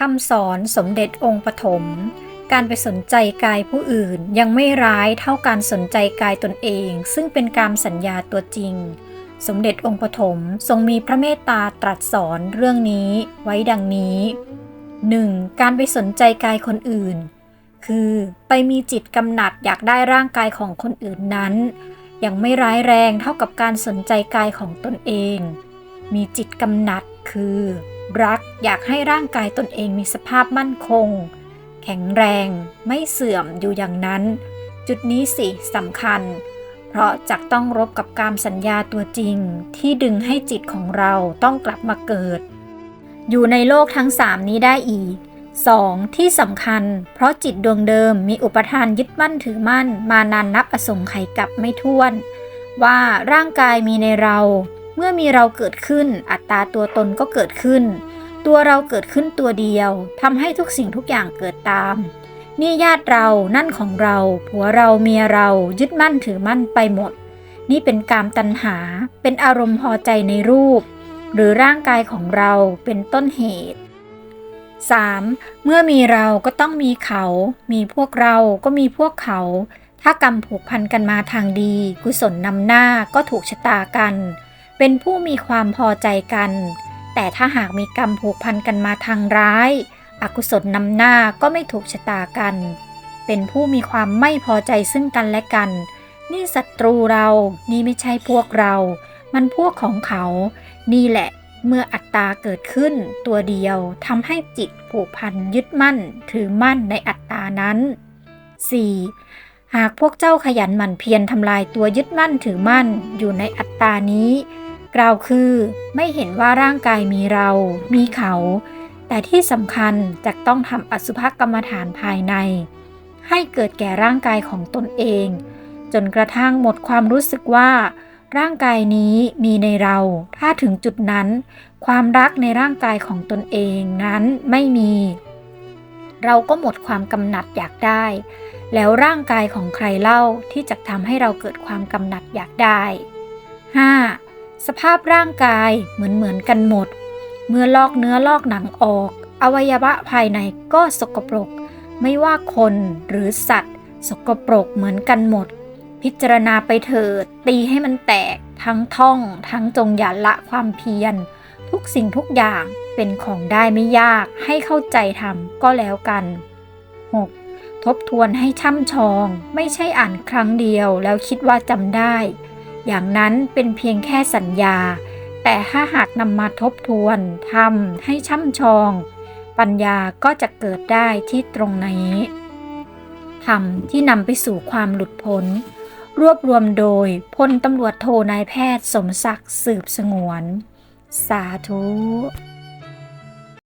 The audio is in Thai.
คำสอนสมเด็จองค์ปฐม การไปสนใจกายผู้อื่นยังไม่ร้ายเท่าการสนใจกายตนเอง ซึ่งเป็นการสัญญาตัวจริง สมเด็จองค์ปฐมทรงมีพระเมตตาตรัสสอนเรื่องนี้ไว้ดังนี้ 1. การไปสนใจกายคนอื่น คือไปมีจิตกำหนัดอยากได้ร่างกายของคนอื่นนั้น ยังไม่ร้ายแรงเท่ากับการสนใจกายของตนเอง มีจิตกำหนัดคือ รักอยากให้ร่างกายตนเองมีสภาพมั่นคง แข็งแรง ไม่เสื่อมอยู่อย่างนั้น จุดนี้สิสำคัญ เพราะจักต้องรบกับการสัญญาตัวจริง ที่ดึงให้จิตของเราต้องกลับมาเกิด อยู่ในโลกทั้งสามนี้ได้อีก 2. ที่สำคัญ เพราะจิตดวงเดิมมีอุปทานยึดมั่นถือมั่น มานานนับอสงไขยกับไม่ท้วน ว่าร่างกายมีในเรา เมื่อมีเราเกิดขึ้น อัตตาตัวตนก็เกิดขึ้น ตัวเราเกิดขึ้นตัวเดียวทำให้ทุกสิ่งทุกอย่างเกิดตาม นี่ญาติเรานั่นของเรา ผัวเราเมียเรายึดมั่นถือมั่นไปหมด นี่เป็นกามตัณหา เป็นอารมณ์พอใจในรูป หรือร่างกายของเราเป็นต้นเหตุ 3. เมื่อมีเราก็ต้องมีเขา มีพวกเราก็มีพวกเขา ถ้ากรรมผูกพันกันมาทางดี กุศลนำหน้าก็ถูกชะตากัน เป็นผู้มีความพอใจกัน แต่ถ้าหากมีกรรมผูกพันกันมาทางร้าย อกุศลนำหน้าก็ไม่ถูกชะตากัน เป็นผู้มีความไม่พอใจซึ่งกันและกัน นี่ศัตรูเรา นี่ไม่ใช่พวกเรา มันพวกของเขา นี่แหละเมื่ออัตตาเกิดขึ้นตัวเดียวทำให้จิตผูกพันยึดมั่น ถือมั่นในอัตตานั้น 4. หากพวกเจ้าขยันหมั่นเพียรทำลายตัวยึดมั่นถือมั่นอยู่ในอัตตานี้ กล่าวคือไม่เห็นว่าร่างกายมีเรา มีเขา แต่ที่สำคัญจะต้องทำอสุภกรรมฐานภายใน ให้เกิดแก่ร่างกายของตนเอง จนกระทั่งหมดความรู้สึกว่า ร่างกายนี้มีในเรา ถ้าถึงจุดนั้น ความรักในร่างกายของตนเองนั้นไม่มี เราก็หมดความกำหนัดอยากได้ แล้วร่างกายของใครเล่าที่จะทำให้เราเกิดความกำหนัดอยากได้ 5. สภาพร่างกายเหมือนเหมือนกันหมด เมื่อลอกเนื้อลอกหนังออก อวัยวะภายในก็สกปรก ไม่ว่าคนหรือสัตว์ สกปรกเหมือนกันหมด พิจารณาไปเถิด ตีให้มันแตก ทั้งท่อง ทั้งจงอย่าละความเพียร ทุกสิ่งทุกอย่างเป็นของได้ไม่ยาก ให้เข้าใจทำก็แล้วกัน 6. ทบทวนให้ช่ำชอง ไม่ใช่อ่านครั้งเดียวแล้วคิดว่าจำได้ อย่างนั้นเป็นเพียงแค่สัญญา แต่ถ้าหากนำมาทบทวนทำให้ช่ำชอง ปัญญาก็จะเกิดได้ที่ตรงนี้ธรรมที่นำไปสู่ความหลุดพ้น รวบรวมโดยพลตำรวจโทนายแพทย์สมศักดิ์สืบสงวน สาธุ